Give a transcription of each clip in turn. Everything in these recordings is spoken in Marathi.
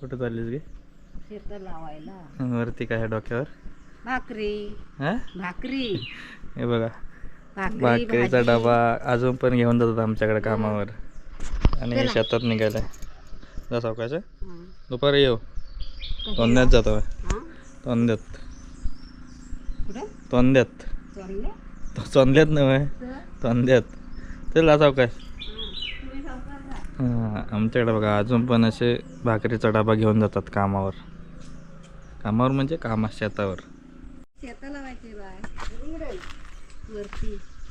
कुठं चाललीस गे? शेत लावायला. वरती काय आहे डोक्यावर? भाकरी. हा? भाकरी. हे बघा. भाकरी भाकरीचा भाजी. डबा अजून पण घेऊन जातात आमच्याकडे कामावर. आणि चला. शेतात निघायलाय जा सावकाश. हं. दुपारी येऊ? तोंद्यात जातो. हं? तोंद्यात कुठं? तोंद्यात चालले तो चोंदल्यात नव्हे. तर? तोंद्यात चल जा सावकाश हं. तुम्ही सावकार जा. हां आमच्याकडे बघा अजून पण असे भाकरीचा डबा घेऊन जातात कामावर. कामावर म्हणजे कामा शेतावर.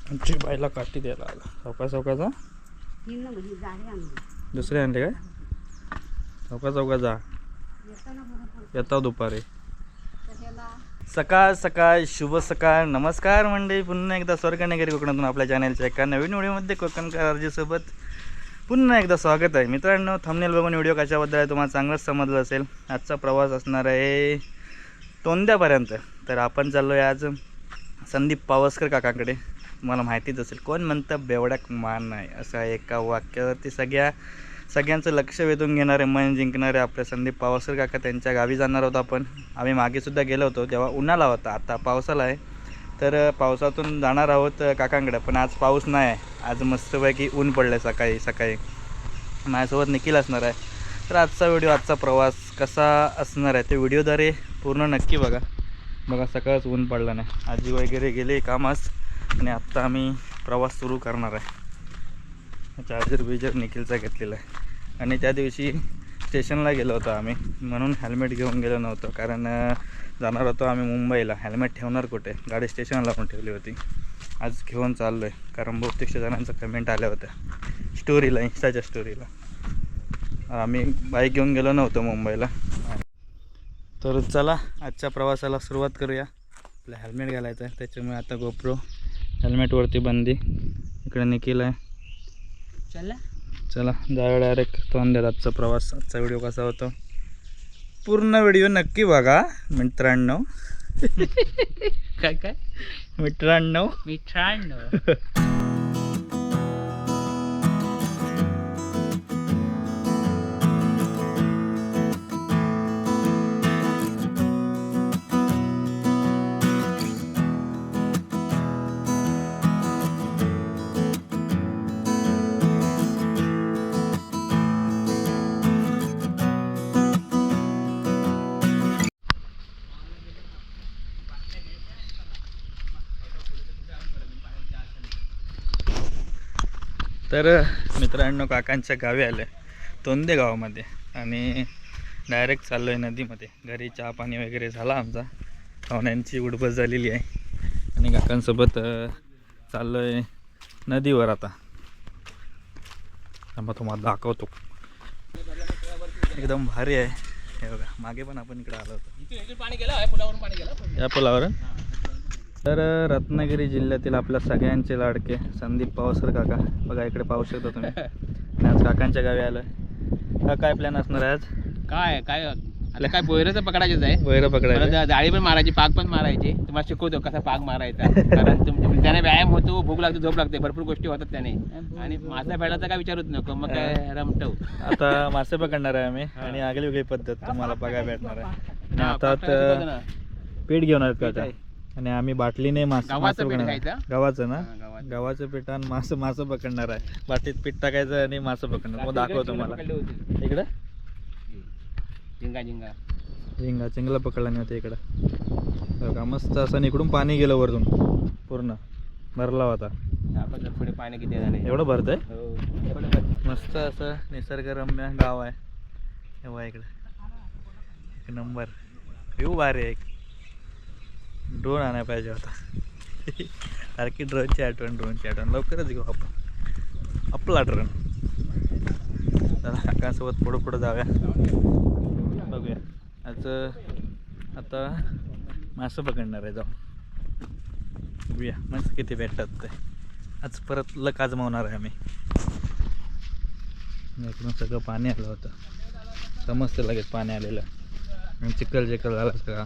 आमची बाईला काठी द्यायला आला. जाळी आणली. दुसरे आणले काय? सावकाश सावकाश जा. येतो दुपारी. सकाळ सकाळ शुभ सकाळ नमस्कार मंडळी. पुन्हा एकदा स्वर्गनगरी कोकणातून आपल्या चॅनलच्या एका नवीन व्हिडिओमध्ये कोकणकर सोबत पुन्हा एकदा स्वागत आहे. मित्रांनो थंबनेल बघून व्हिडिओ कशाबद्दल आहे तुम्हाला चांगलंच समजलं असेल. आजचा प्रवास असणार आहे तोंद्यापर्यंत तर आपण चाललो आहे आज संदीप पावसकर काकांकडे. तुम्हाला माहितीच असेल कोण म्हणतं बेवड्याक मान नाही? असं एका वाक्यावरती सगळ्या सगळ्यांचं लक्ष वेधून घेणारे मन जिंकणारे आपले संदीप पावसकर काका त्यांच्या गावी जाणार होतो आपण. आम्ही मागेसुद्धा गेलो होतो तेव्हा उन्हाळा होता. आता पावसाला आहे. तर पावसातून जाणार आहोत काकांकडे. पण आज पाऊस नाही आहे आज मस्तपैकी ऊन पडलं आहे सकाळी सकाळी. माझ्यासोबत निखिल असणार आहे. तर आजचा व्हिडिओ आजचा प्रवास कसा असणार आहे ते व्हिडिओद्वारे पूर्ण नक्की बघा. बघा सकाळच ऊन पडलं नाही. आजी वगैरे गेले कामास आणि आत्ता आम्ही प्रवास सुरू करणार आहे. चार्जर बिजर निखिलचा घेतलेला आहे. आणि त्या दिवशी स्टेशनला गेलो होतो आम्ही. म्हणून हेल्मेट घेऊन गेलो नव्हतो. कारण जाणार होतो आम्ही मुंबईला. हेल्मेट ठेवणार कुठे? गाडी स्टेशनला पण ठेवली होती. आज घेऊन चाललो आहे कारण बहुतेक जणांचं कमेंट आल्या होत्या. स्टोरीला इन्स्टाच्या स्टोरीला आम्ही बाईक घेऊन गेलो नव्हतो मुंबईला. तर चला आजच्या प्रवासाला सुरुवात करूया. आपलं हेल्मेट घालायचं आहे. त्याच्यामुळे आता गोप्रो हेल्मेटवरती बंदी. इकडे निखिल आहे. चला. चला जाऊया डायरेक्ट तोंड आजचा प्रवास. आजचा व्हिडिओ कसा होतो? पूर्ण व्हिडिओ नक्की बघा मित्रांनो. काय काय? मित्रांनो. मित्रांनो. तर मित्रांनो काकांच्या गावी आलं तोंदे गावामध्ये. आणि डायरेक्ट चाललो आहे नदीमध्ये. घरी चहा पाणी वगैरे झाला आमचा. पाहुण्यांची उडबस झालेली आहे. आणि काकांसोबत चाललो आहे नदीवर आता. थांबा तुम्हाला दाखवतो. एकदम भारी आहे. हे बघा मागे पण आपण इकडे आलो होतो. या पुलावर तर रत्नागिरी जिल्ह्यातील आपल्या सगळ्यांचे लाडके संदीप पावसकर काका. बघा इकडे पाहू शकता तुम्ही. आणि आज काकांच्या गावी आलोय. हा काय प्लॅन असणार आहे आज? काय काय आता काय बोयरच पकडायचंच आहे. वैर मला पकडायला जा- जाळी पण मारायची पाक पण मारायची. तुम्हाला शिकवतो कसा पाक मारायचा. कारण तुम- त्याने व्यायाम होतो भूक लागते झोप लागते भरपूर गोष्टी होतात त्याने. आणि मासा भेटायचा काय विचारूच नको मग काय रमटव आता मासे पकडणार आहे आम्ही आणि आगली वेगळी पद्धत तुम्हाला बघायला भेटणार आहे. आणि आता. पीठ घेऊन आलेत पीठ काका आहे. आणि आम्ही बाटलीने मासे मासे पकडणार. आहे. गव्हाचं ना? हा, गव्हाचं. पीठ आणि मासं मासं पकडणार आहे. बाटलीत पीठ टाकायचं आणि मासं पकडणार. मग दाखवतो मला. इकडे? झिंगा झिंगा झिंगा चिंगला पकडला नाही होता इकडं. बघा मस्त असं इकडून पाणी गेलं वरतून. पूर्ण. भरला होता. पुढे पाणी किती झाले एवढं भरतंय? हो. थोडं बघ. मस्त असं निसर्गरम्य गाव आहे. इकडं. एक नंबर. व्ह्यू भारी आहे. एक ड्रोन आणायला पाहिजे होता. सारखी ड्रोनची आठवण ड्रोनची आठवण. लवकरच घेऊ आपण. आपला ड्रोन चला काकांसोबत पुढं पुढं जाऊया. बघूया. आज आता मासं पकडणार आहे जाऊ बघूया मस्त किती भेटतात ते. आज परत लक आजमावणार आहे आम्ही. इकडून सगळं पाणी आलं होतं. समजतं लगेच पाणी आलेलं. चिखल चिखल झाला सगळा.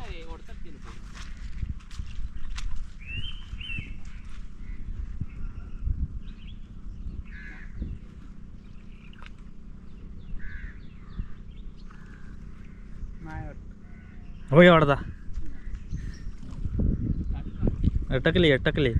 ಹೋಗಿ ಹೊಡೆದ ಎಟ್ಟಕ್ಲಿ ಎಟ್ಟಕ್ಲಿ?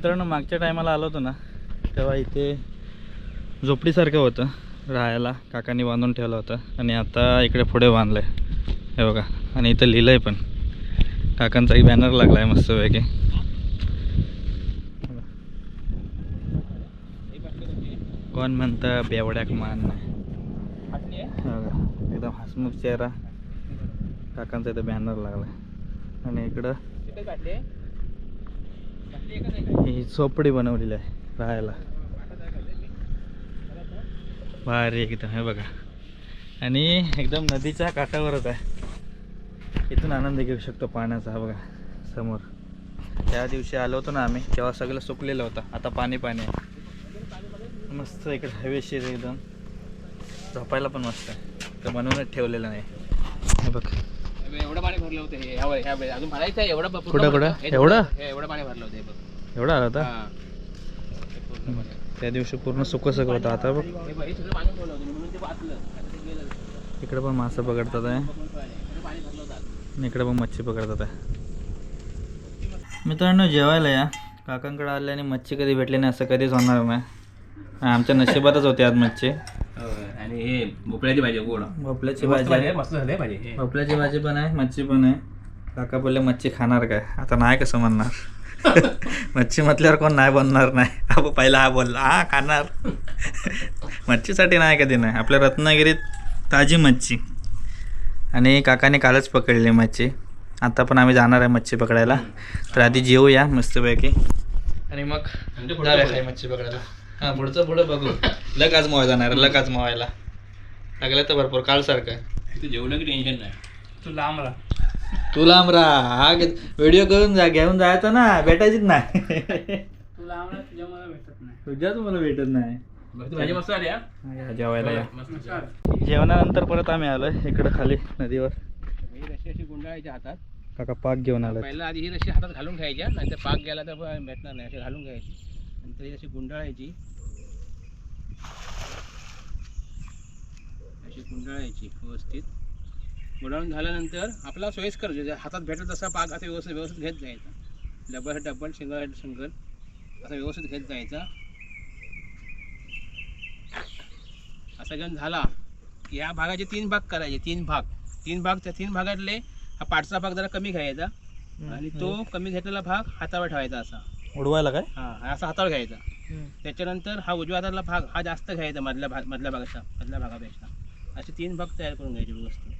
मित्रांनो मागच्या टायमाला आलो होतो ना तेव्हा इथे झोपडीसारखं होतं राहायला. काकांनी बांधून ठेवलं होतं आणि आता इकडे पुढे बांधलं आहे हे बघा आणि इथं लिहिलं आहे पण. काकांचा एक बॅनर लागला आहे मस्तपैकी. कोण म्हणतं बेवड्याक मान नाही. एकदम हसमुख चेहरा. काकांचा इथं बॅनर लागला आहे आणि इकडं तिथे काढली आहे काढली एकच आहे काय ही झोपडी बनवलेली आहे राहायला. भारी एकदम हे बघा. आणि एकदम नदीच्या काठावरच आहे. इथून आनंद घेऊ शकतो पाण्याचा बघा समोर. त्या दिवशी आलो होतो ना आम्ही तेव्हा सगळं सुकलेलं होतं. आता पाणी पाणी आहे. मस्त इकडे हवेशीर एकदम. झोपायला पण मस्त आहे. तर बनवूनच ठेवलेलं नाही. हे बघ. एवढं पाणी भरलं होतं हे ह्या वेळी- ह्या वेळी. अजून भरायचं आहे एवढं ब- पूर्ण कुठं- कुठं? भरलं. हे एवढं? हे एवढं पाणी भरलं होतं हे बघ एवढा आला होता हा. हे पूर्ण भरलं. त्या दिवशी पूर्ण सुकं सगळं होतं आता बघ हे बघ, हे सगळं पाणी ठेवलं होतं म्हणून ते वाचलं आता ते गेलं इकडे पण मासे पकडतात आहे. इकडे पाणी भरलं होतं आता. आणि इकडे पण मच्छी पकडतात आहे मित्रांनो जेवायला या काकांकडे आले आणि मच्छी कधी भेटली नाही असं कधीच होणार नाही आमच्या नशिबातच होती आज मच्छी आणि हे भोपळ्याची भाजी गोड. भोपल्याची मस्त भाजी भाजी आहे, आहे मस्त झाली भाजी. हे. भोपल्याची भाजी पण आहे मच्छी पण आहे. काका बोलले मच्छी खाणार काय? आता नाही कसं म्हणणार. मच्छी म्हटल्यावर कोण नाही बनणार नाही. आपण पहिला हा बोलला हा खाणार. मच्छीसाठी नाही कधी नाही. आपल्या रत्नागिरीत ताजी मच्छी. आणि काकाने कालच पकडली मच्छी. आता पण आम्ही जाणार आहे मच्छी पकडायला. तर आधी जेवूया मस्तपैकी. आणि मग जाऊया मच्छी पकडायला. हां पुढचं पुढं बघू. लग आज मोवाय जाणार लग आज मोवायला. लागलं तर भरपूर काल सारखं इथे जेवलं की टेन्शन नाही. तू लांब राहा. तू लांब राहा. हा व्हिडिओ करून जा घेऊन जायचं ना भेटायचीच नाही. तू लांब राहा तुझ्या मला भेटत नाही. मला भेटत नाही. बघ, ती भाजी मस्त आली हा? या जेवायला या. मस्त. जेवणानंतर परत आम्ही आलोय इकडं खाली नदीवर. ही रशी अशी गुंडाळायच्या हातात. काका पाक घेऊन आलोय पहिला आधी ही रशी हातात घालून घ्यायच्या नंतर पाक गेला तर ब- भेटणार नाही अशी घालून घ्यायची. नंतर ही अशी गुंडाळायची. अशी गुंडाळायची व्यवस्थित. गुंडाळून झाल्यानंतर आपला सोयीस्कर जे हातात भेटत तसा पाक असा व्यवस्थित व्यवस्थित घेत जायचा. Double double single single. असा व्यवस्थित घेत जायचा. असा घेऊन झाला की या भागाचे तीन भाग करायचे तीन भाग. तीन भाग त्या तीन भागातले हा पाठचा भाग जरा कमी घ्यायचा. आणि तो कमी घेतलेला भाग हातावर ठेवायचा असा. उडवायला काय? हा असा हातावर घ्यायचा. त्याच्यानंतर हा उजव्या हातातला भाग हा जास्त घ्यायचा मधल्या भाग मधल्या भागाचा मधल्या भागापेक्षा. असे तीन भाग तयार करून घ्यायचे व्यवस्थित.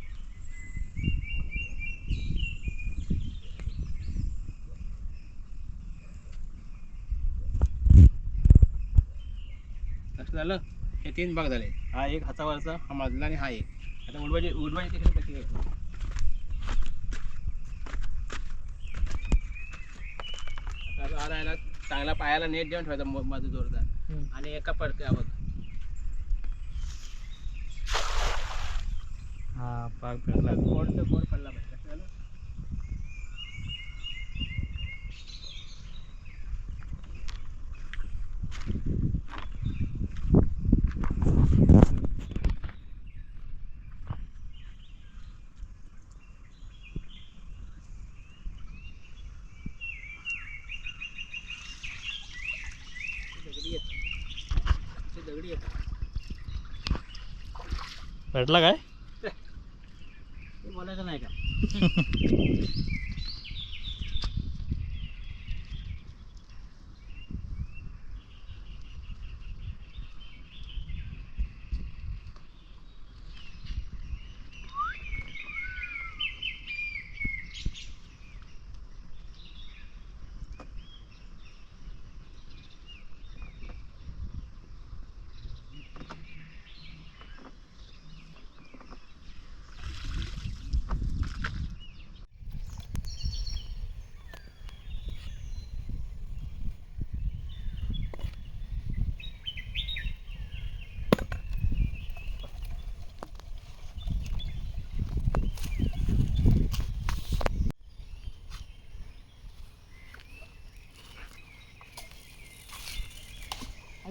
असं झालं हे तीन भाग झाले. हा एक हातावरचा हा मधला आणि हा एक. आता उडवायचे उडवायचे आरायला चांगला पायाला नेट देऊन ठेवायचा म- माझं जोरदार. आणि एका पडक्यावर. हा पाक भेटला गोड तर गोड पडला पाहिजे कसं झालं? भेटला काय? बोलायचं नाही का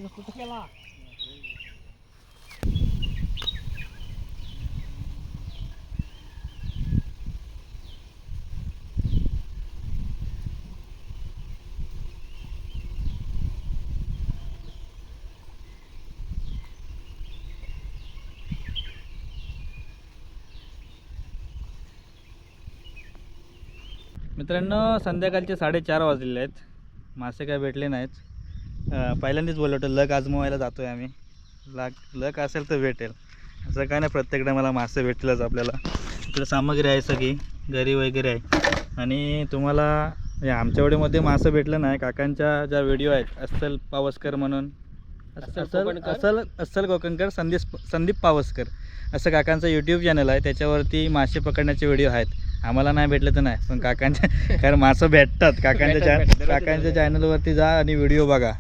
कुठं केला मित्रांनो संध्याकाळचे साडेचार वाजलेले आहेत. मासे काय भेटले नाहीत. पहिल्यांदाच बोललो होतं लक आजमवायला जातो आहे आम्ही. लक लक असेल तर भेटेल. असं काय नाही प्रत्येक टायमाला मासे भेटतीलच आपल्याला. इकडे सामग्री आहे सगळी घरी वगैरे आहे. आणि तुम्हाला आमच्या वेळेमध्ये मासं भेटलं नाही काकांच्या ज्या व्हिडिओ आहेत अस्सल पावसकर म्हणून. अस्सल कोकणकर? अस्सल कोकणकर संदीप संदीप पावसकर. असं काकांचं यूट्यूब चॅनल आहे त्याच्यावरती मासे पकडण्याचे व्हिडिओ आहेत. आम्हाला नाही भेटले तर नाही पण काकांच्या कारण मासं भेटतात. काकांच्या भेटतात, चॅ भेटतात. काकांच्या चॅनलवरती जा आणि व्हिडिओ बघा.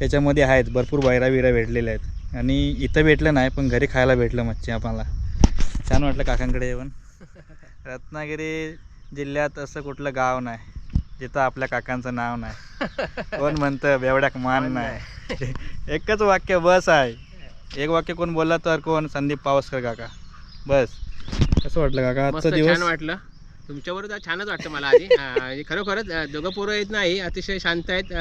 त्याच्यामध्ये आहेत भरपूर बैरा बिरा भेटलेले आहेत. आणि इथं भेटलं नाही पण घरी खायला भेटलं मच्छी आम्हाला. छान वाटलं काकांकडे येऊन. रत्नागिरी जिल्ह्यात असं कुठलं गाव नाही जिथं आपल्या काकांचं नाव नाही. कोण म्हणतं बेवड्याक मान नाही. एकच वाक्य बस आहे. एक वाक्य कोण बोलला तर कोण? संदीप पावसकर काका. बस. कसं वाटलं काका? आजचा दिवस? वाटलं. तुमच्यावर तर छानच वाटतं मला आधी. म्हणजे खरोखरच दोघं पोरं येत नाही अतिशय शांत आहेत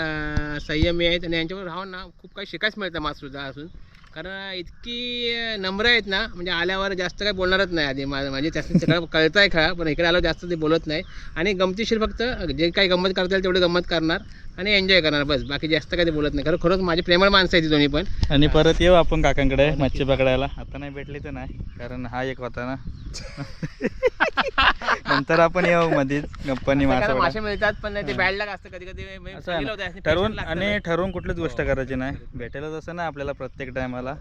संयमी आहेत आणि यांच्यावर राहून ना खूप काही शिकायचं मिळतं मास सुद्धा असून कारण इतकी नम्र आहेत ना म्हणजे आल्यावर जास्त काही बोलणारच नाही आधी. मा- म्हणजे त्याचं सगळं कळतं आहे खरा पण इकडे आल्यावर जास्त ते बोलत नाही. आणि गमतीशीर फक्त जे काही गंमत करता येईल तेवढी गंमत करणार. आणि एन्जॉय करणार बस. बाकी जास्त काही ते बोलत नाही. खरं खरंच माझी प्रेमळ माणसं आहेत ती दोन्ही पण. आणि परत येऊ आपण काकांकडे मच्छी पकडायला. आता नाही भेटली तर नाही कारण हा एक होता ना. नंतर आपण येऊ मध्येच गप्पानी आता मासा. मिळतात पण ते हां. बॅड लाग असतं. कधी कधी असं आहे ना. ठरवून आणि ठरवून कुठलीच गोष्ट हो. करायची नाही. भेटेलच असं ना आपल्याला प्रत्येक टायमाला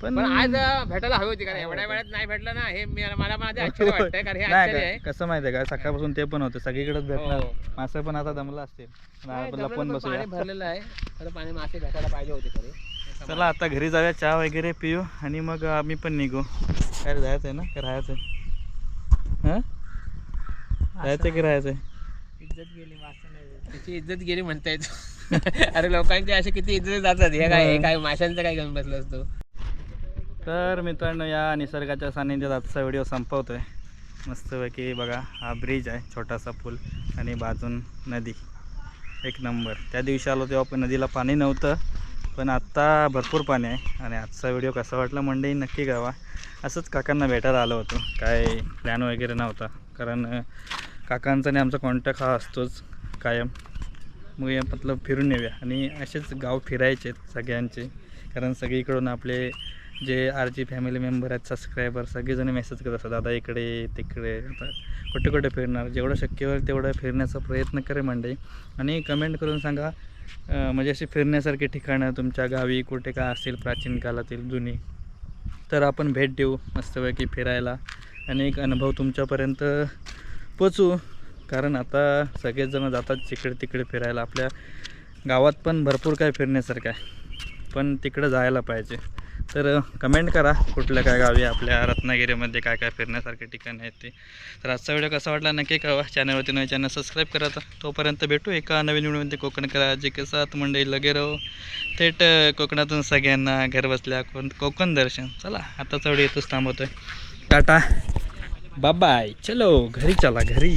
पण आज भेटायला हवी होती कारण एवढ्या वेळात नाही भेटलं ना हे मला माझं आश्चर्य वाटतंय कारण हे आश्चर्य आहे. कसं माहितीये का सकाळपासून ते पण होतं सगळीकडेच भेटणार. हो. मासे पण आता दमला जमलं लपून बसूया. भरलेलं आहे. पाणी मासे भेटायला पाहिजे होते खरे चला आता घरी जाऊया चहा वगैरे पिऊ आणि मग आम्ही पण निघू. काय जायचं आहे ना काय राहायचं हां? जायचं की राहायचं इज्जत गेली मासे त्याची इज्जत गेली म्हणतायत. अरे लोकांची असे किती इज्जत जातात. हे काय हे काय माशांचं काय घेऊन बसलो असतो तर मित्रांनो या निसर्गाच्या सानिध्यात आजचा व्हिडिओ संपवतोय. मस्तपैकी बघा हा ब्रिज आहे छोटासा पूल आणि बाजून नदी. एक नंबर. त्या दिवशी आलो तेव्हा पण नदीला पाणी नव्हतं पण आत्ता भरपूर पाणी आहे आणि आजचा व्हिडिओ कसा वाटला मंडई नक्की गावा असंच काकांना भेटायला आलो होतो. काय प्लॅन वगैरे नव्हता. कारण काकांचा आणि आमचा कॉन्टॅक्ट हा असतोच कायम. मग या मतलब फिरून येऊया. आणि असेच गाव फिरायचे आहेत सगळ्यांचे. कारण सगळीकडून आपले जे आर जी फॅमिली मेंबर आहेत सबस्क्रायबर सगळेजण मेसेज करत असतात दादा इकडे तिकडे आता कुठे कुठे फिरणार? जेवढं शक्य होईल तेवढं फिरण्याचा प्रयत्न करे म्हणजे आणि कमेंट करून सांगा म्हणजे अशी फिरण्यासारखी ठिकाणं तुमच्या गावी कुठे काय असतील प्राचीन काळातील जुनी? तर आपण भेट देऊ मस्तपैकी फिरायला. आणि एक अनुभव तुमच्यापर्यंत पोचू. कारण आता सगळेजणं जातात तिकडे तिकडे फिरायला. आपल्या गावात पण भरपूर काय फिरण्यासारखं आहे. पण तिकडं जायला पाहिजे. तर कमेंट करा कुठल्या काय गावी आपल्या रत्नागिरीमध्ये काय काय फिरण्यासारखे ठिकाण आहेत ते. तर आजचा व्हिडिओ कसा वाटला नक्की कळवा. चॅनलवरती नवीन चॅनल सबस्क्राईब करा तोपर्यंत भेटू एका नवीन व्हिडिओमध्ये कोकण करा जे के मंडई लगे राहो. थेट कोकणातून सगळ्यांना घर बसल्या कोण कोकण दर्शन. चला आताचा व्हिडिओ इथंच थांबवतोय. टाटा. बाय चलो घरी चला घरी.